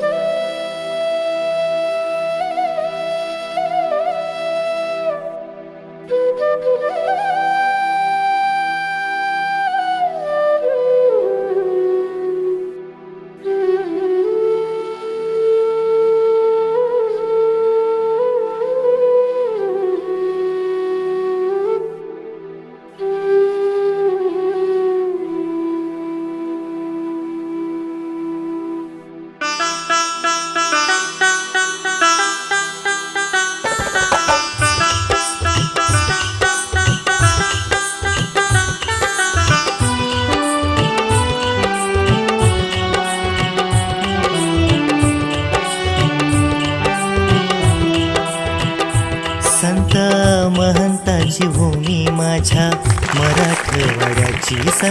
संत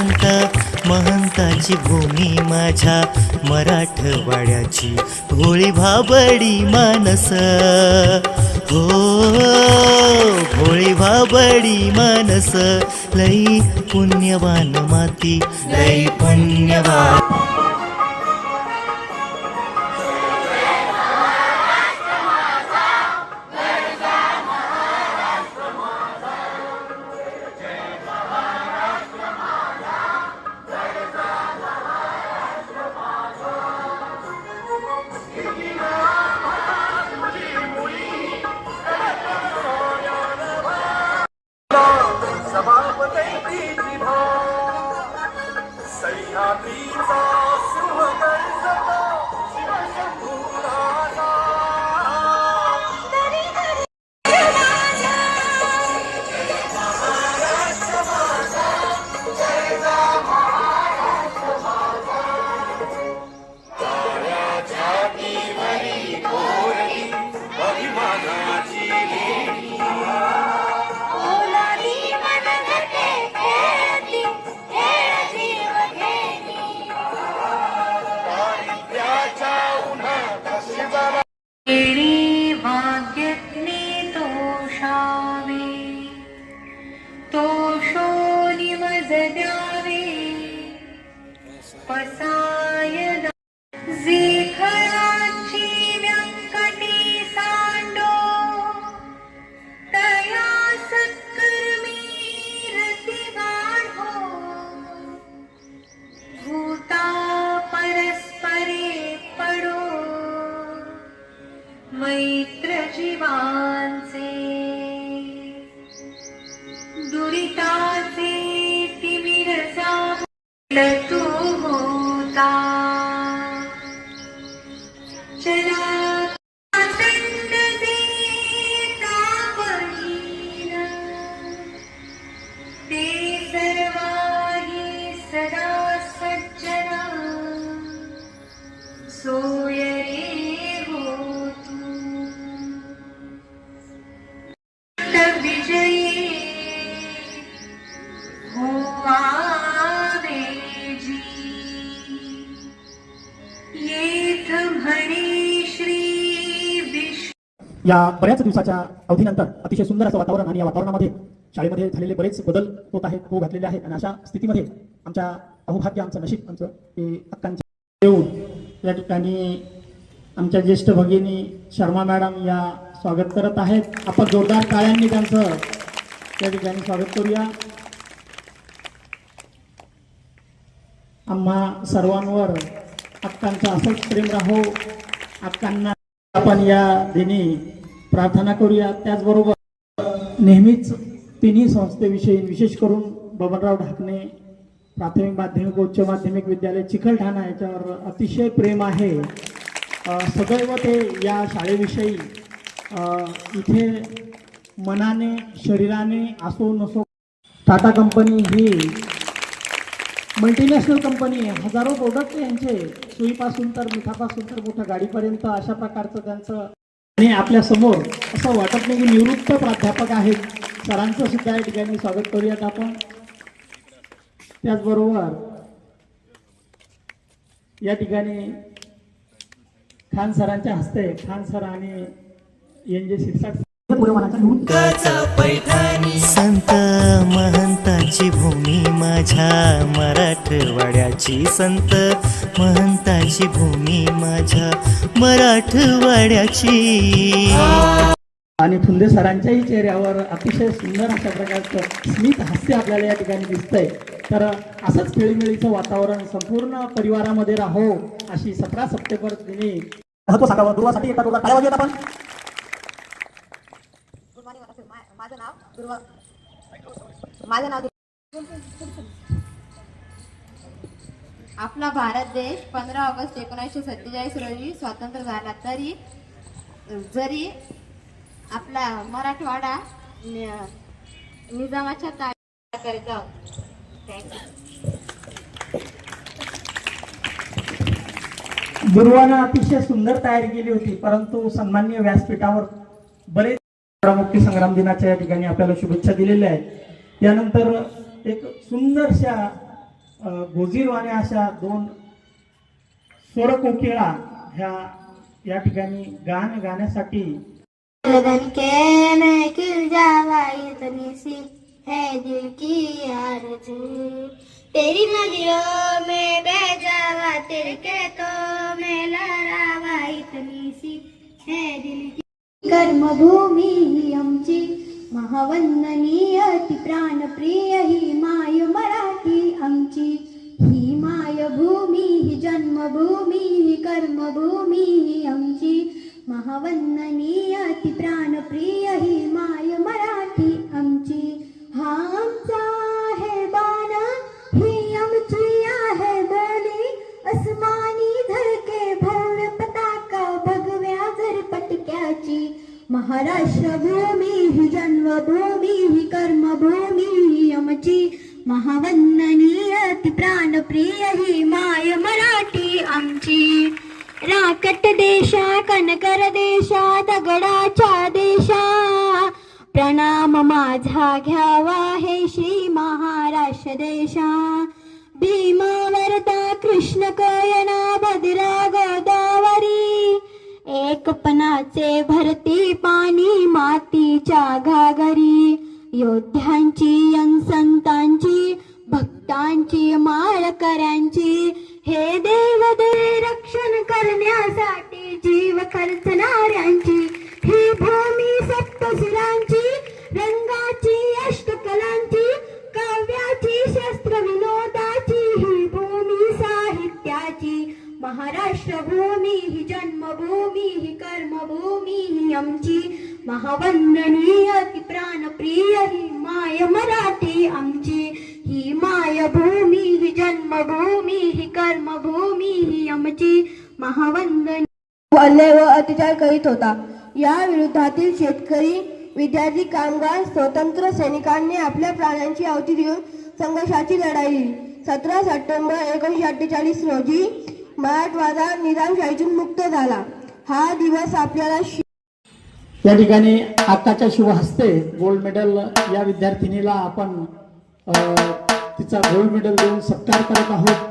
संत महंताची भूमी माझ्या मराठवाड्याची. होळी भाबडी मानस. हो होळी भाबडी मानस. लई पुण्यवान माती लई पुण्यवान. पसायदा जे खळाची व्यंकटी सांडो. तया सत्कर्मी रती गाढो भूता परस्परे पडो. मैत्र जीवांचे दुरिताचे तिमिर तू होता या बऱ्याच दिवसाच्या अवधीनंतर अतिशय सुंदर असं वातावरण आणि या वातावरणामध्ये शाळेमध्ये झालेले बरेच बदल होत आहेत हो घातलेले आहेत आणि अशा स्थितीमध्ये आमच्या अहोभाग्य आमचं नशीब आमचं की देऊन येऊन या ठिकाणी आमच्या ज्येष्ठ भगिनी शर्मा मॅडम या स्वागत करत आहेत. आपण जोरदार टाळ्यांनी त्यांचं या ठिकाणी स्वागत करूया. आम्हा सर्वांवर अक्कांचं असंच प्रेम राहो. अक्कांना आपण या दिनी प्रार्थना करूया. त्याचबरोबर नेहमीच तिन्ही संस्थेविषयी विशेष करून बबनराव ढाकणे प्राथमिक माध्यमिक उच्च माध्यमिक विद्यालय चिखलठाणा याच्यावर अतिशय प्रेम आहे. सदैव ते या शाळेविषयी इथे मनाने शरीराने असो नसो टाटा कंपनी ही मल्टीनॅशनल कंपनी आहे. हजारो प्रोडक्ट यांचे. सुईपासून तर मिठापासून तर मोठ्या गाडीपर्यंत अशा प्रकारचं त्यांचं आणि आपल्यासमोर असं वाटत नाही की निवृत्त प्राध्यापक आहेत. सरांचं सुद्धा या ठिकाणी स्वागत करूयात आपण. त्याचबरोबर या ठिकाणी खान सरांच्या हस्ते खान सर आणि एन जे संत महंताची भूमी माझ्या मराठवाड्याची संत. महंताची भूमी माझ्या मराठवाड्याची. आणि फुंदे सरांच्याही चेहऱ्यावर अतिशय सुंदर अशा प्रकारचं स्मित हास्य आपल्याला या ठिकाणी दिसतंय. तर असंच खेळीमेळीचं वातावरण संपूर्ण परिवारामध्ये राहो अशी सतरा सप्टेंबर दिनी. महत्त्व सांगावं दुर्वासाठी एका दोघा टाळ्या आपण गुड मॉर्निंग असेल मा- माझं नाव दुर्वा माझं नाव आपला भारत देश पंधरा ऑगस्ट एकोणीसशे सत्तेचाळीस रोजी स्वतंत्र झाला. तरी जरी आपला मराठवाडा निजामाच्या थँक्यू दुर्वानं अतिशय सुंदर तयारी केली होती परंतु सन्माननीय व्यासपीठावर बरेच मुक्ती संग्राम दिनाच्या या ठिकाणी आपल्याला शुभेच्छा दिलेल्या आहेत. यानंतर एक सुंदरशा अं, गोजीरवाण्या अशा दोन स्वरकोकिळा ह्या या ठिकाणी गाणं गाण्यासाठी लगन के महकिल जावा इतनी सी है दिल की आरज़ू. तेरी नजरों में बह जावा तेरे के तो में लहरावा इतनी सी है दिल की कर्मभूमी ही आमची. महावंदनीय ती प्राणप्रिय ही माय मराठी आमची. ही मायभूमी ही जन्मभूमी ही कर्मभूमी ही आमची. महावंदनीय ती प्राणप्रिय ही माय मराठी आमची. प्रणाम माझा घ्यावा हे श्री महाराष्ट्र देशा. भीमावरता कृष्ण कयना भद्रा गोदावरी. एकपणाचे भरती पाणी मातीच्या घागरी. योद्ध्यांची संतांची भक्तांची माळकऱ्यांची हे देव दे रक्षण करण्यासाठी जीव खर्चणाऱ्यांची ही भूमी महावंदनीय ती प्राणप्रिय ही माय मराठी आमची. ही माय भूमी ही जन्मभूमी ही कर्मभूमी ही आमची महावंदनी अन्याय व अतिचार करीत होता. या विरोधातील शेतकरी विद्यार्थी कामगार स्वतंत्र सैनिकांनी आपल्या प्राण्यांची आहुती देऊन संघर्षाची लढाई सतरा सप्टेंबर एकोणीसशे अठ्ठेचाळीस रोजी मराठवाडा निजामशाहीतून मुक्त झाला. हा दिवस आपल्याला या ठिकाणी आत्ताच्या शुभ हस्ते गोल्ड मेडल या विद्यार्थिनीला आपण तिचा गोल्ड मेडल देऊन सत्कार करत आहोत.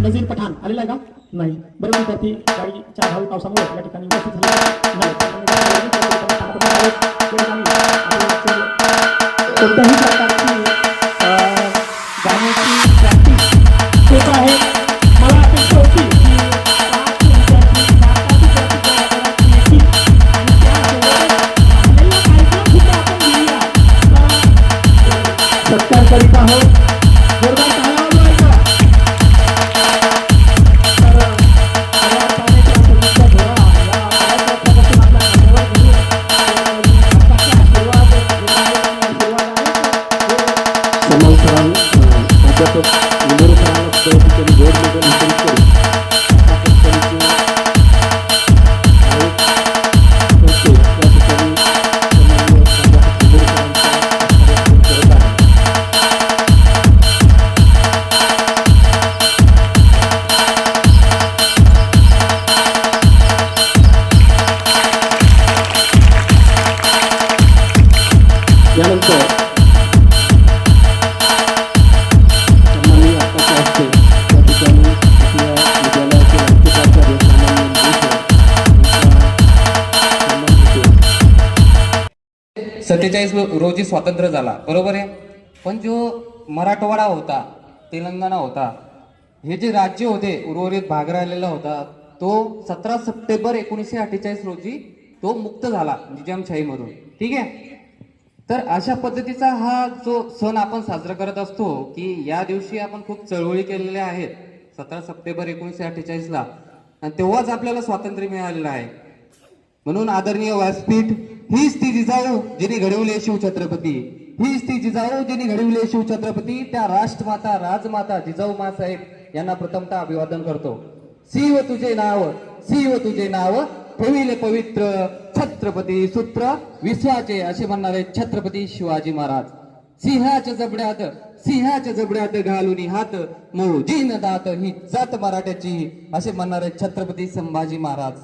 नजीर पठाण. आलेला आहे का? नाही. बरेच विद्यार्थी गाडीच्या भावी पावसामुळे या ठिकाणी उपस्थित झाले नाही. कोणत्याही प्रकारची सत्तेचाळीस रोजी स्वातंत्र्य झाला. बरोबर आहे? पण जो मराठवाडा होता तेलंगणा होता हे जे राज्य होते उर्वरित भाग राहिलेला होता तो सतरा सप्टेंबर एकोणीसशे अठ्ठेचाळीस रोजी तो मुक्त झाला निजामशाहीमधून. ठीक आहे? तर अशा पद्धतीचा हा जो सण आपण साजरा करत असतो की या दिवशी आपण खूप चळवळी केलेल्या आहेत सतरा सप्टेंबर एकोणीसशे अठ्ठेचाळीसला. आणि तेव्हाच आपल्याला स्वातंत्र्य मिळालेलं आहे. म्हणून आदरणीय व्यासपीठ हीच ती जिजाऊ जिने घडवले शिवछत्रपती. हीच ती जिजाऊ जिने घडवले शिवछत्रपती त्या राष्ट्रमाता राजमाता जिजाऊ मासाहेब यांना प्रथमतः अभिवादन करतो. शिव तुझे नाव शिव तुझे नाव ठेविले पवित्र छत्रपती सूत्र विश्वाचे असे म्हणणारे छत्रपती शिवाजी महाराज. सिंहाच्या जबड्यात सिंहाच्या जबड्यात घालून हात मौजीन दात ही जात मराठ्याची असे म्हणणारे छत्रपती संभाजी महाराज.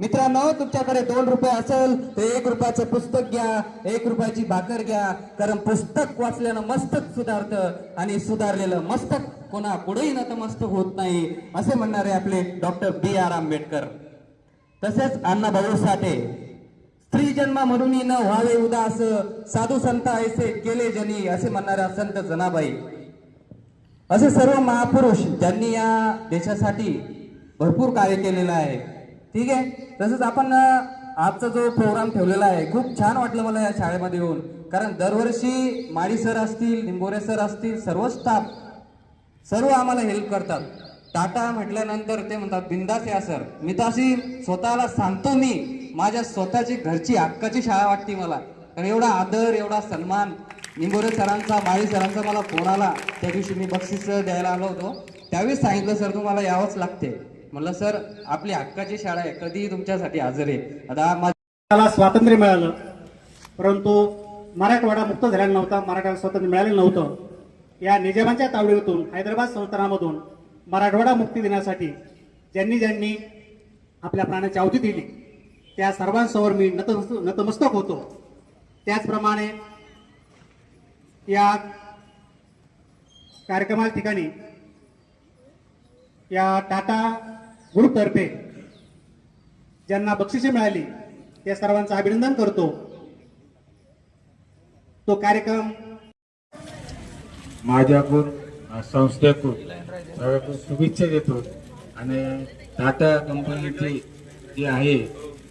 मित्रांनो तुमच्याकडे दोन रुपये असेल तर एक रुपयाचं पुस्तक घ्या एक रुपयाची भाकर घ्या. कारण पुस्तक वाचल्यानं मस्तक सुधारतं आणि सुधारलेलं मस्तक कोणा पुढेही नतमस्तक होत नाही असे म्हणणारे आपले डॉक्टर बी आर आंबेडकर. तसेच अण्णा भाऊ साठे स्त्री जन्म म्हणून न व्हावे उदास साधू संत ऐसे केले जनी असे म्हणणाऱ्या संत जनाबाई. असे सर्व महापुरुष ज्यांनी या देशासाठी भरपूर कार्य केलेलं आहे ठीक आहे? तसंच आपण आजचा जो प्रोग्राम ठेवलेला आहे खूप छान वाटलं मला या शाळेमध्ये येऊन. कारण दरवर्षी माळी सर असतील निंबोरे सर असतील सर्व स्टाफ सर्व आम्हाला हेल्प करतात. टाटा म्हटल्यानंतर ते म्हणतात बिंदास या सर. मी तर अशी स्वतःला सांगतो मी माझ्या स्वतःची घरची हक्काची शाळा वाटते मला. कारण एवढा आदर एवढा सन्मान निंबोरे सरांचा माळी सरांचा मला फोन आला त्या दिवशी मी बक्षीस द्यायला आलो होतो. त्यावेळेस सांगितलं सर तुम्हाला यावंच लागते. म्हणलं सर आपली हक्काची शाळा आहे कधीही तुमच्यासाठी हजर आहे. आता स्वातंत्र्य मिळालं परंतु मराठवाडा मुक्त झालेला नव्हता मराठवाडा स्वातंत्र्य मिळालेलं नव्हतं. या निजामाच्या तावडीतून हैदराबाद संस्थानामधून मराठवाडा मुक्ती देण्यासाठी ज्यांनी ज्यांनी आपल्या प्राणाची आहुती दिली त्या सर्वांसमोर मी नतमस्त नतमस्तक होतो. त्याचप्रमाणे या कार्यक्रमाच्या ठिकाणी या टाटा ग्रुपतर्फे ज्यांना बक्षिसे मिळाली त्या सर्वांचं अभिनंदन करतो. तो कार्यक्रम माझ्याकडून संस्थेकडून सगळ्याकडून शुभेच्छा देतो. आणि टाटा कंपनीची जी आहे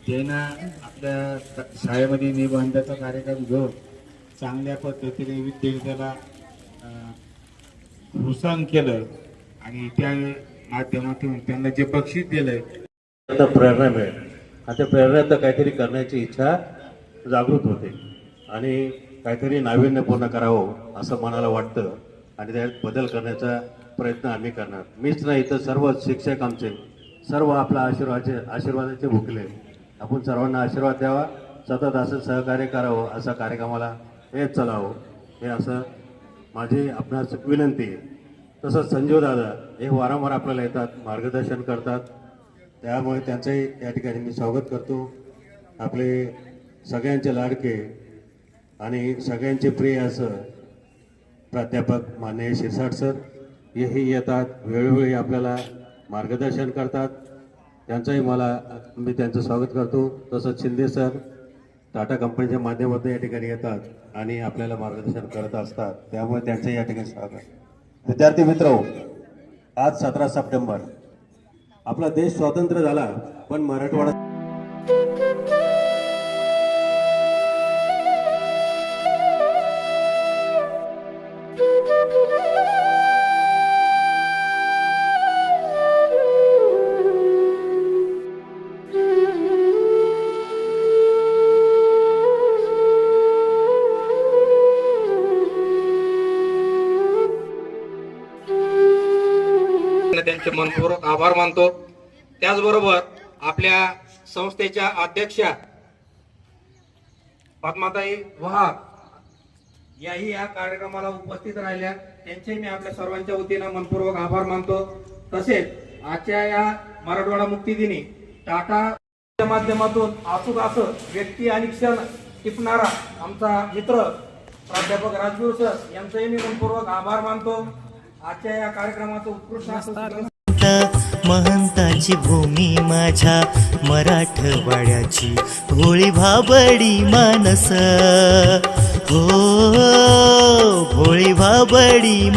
त्यांना आपल्या शाळेमध्ये निबंधाचा कार्यक्रम घेऊन चांगल्या पद्धतीने विद्यार्थ्याला अ, प्रोत्साहन केलं. आणि त्या माध्यमातून त्यांना जे बक्षीस दिलंय. आता प्रेरणा मिळेल. आणि त्या प्रेरणेत काहीतरी करण्याची इच्छा जागृत होते. आणि काहीतरी नाविन्यपूर्ण करावं असं मनाला वाटतं. आणि त्यात बदल करण्याचा प्रयत्न आम्ही करणार. मीच नाही तर सर्व शिक्षक आमचे सर्व आपला आशीर्वादचे आशीर्वादाचे भुकले. आपण सर्वांना आशीर्वाद द्यावा सतत असं सहकार्य करावं असा कार्यक्रमाला हे चलावं हे असं माझी आपणास विनंती आहे. तसंच संजीव दादा हे वारंवार आपल्याला येतात मार्गदर्शन करतात. त्यामुळे त्यांचंही या ठिकाणी मी स्वागत करतो. आपले सगळ्यांचे लाडके आणि सगळ्यांचे प्रिय असं प्राध्यापक माननीय शिरसाट सर हेही येतात वेळोवेळी आपल्याला मार्गदर्शन करतात. त्यांचंही मला मी त्यांचं स्वागत करतो. तसंच शिंदे सर टाटा कंपनीच्या माध्यमातून या ठिकाणी येतात आणि आपल्याला मार्गदर्शन करत असतात. त्यामुळे त्यांचंही या ठिकाणी स्वागत. विद्यार्थी मित्र आज सतरा सप्टेंबर. आपला देश स्वतंत्र झाला पण मराठवाडा आभार मानतो. त्याचबरोबर आपल्या संस्थेच्या अध्यक्षा पद्माताई वहाग याही या कार्यक्रमाला उपस्थित राहिल्या. त्यांचे मी आपल्या सर्वांच्या वतीनं मनपूर्वक आभार मानतो. तसेच आजच्या या मराठवाडा मुक्ती दिनी टाटा माध्यमातून अचूक असं व्यक्ती आणि क्षण टिपणारा आमचा मित्र प्राध्यापक राजगुरू सर यांचंही मी मनपूर्वक आभार मानतो. आजच्या या कार्यक्रमाचं उत्कृष्ट महंताची भूमी माझ्या मराठवाड्याची. होळी भाबडी मानस. हो होळी भाबडी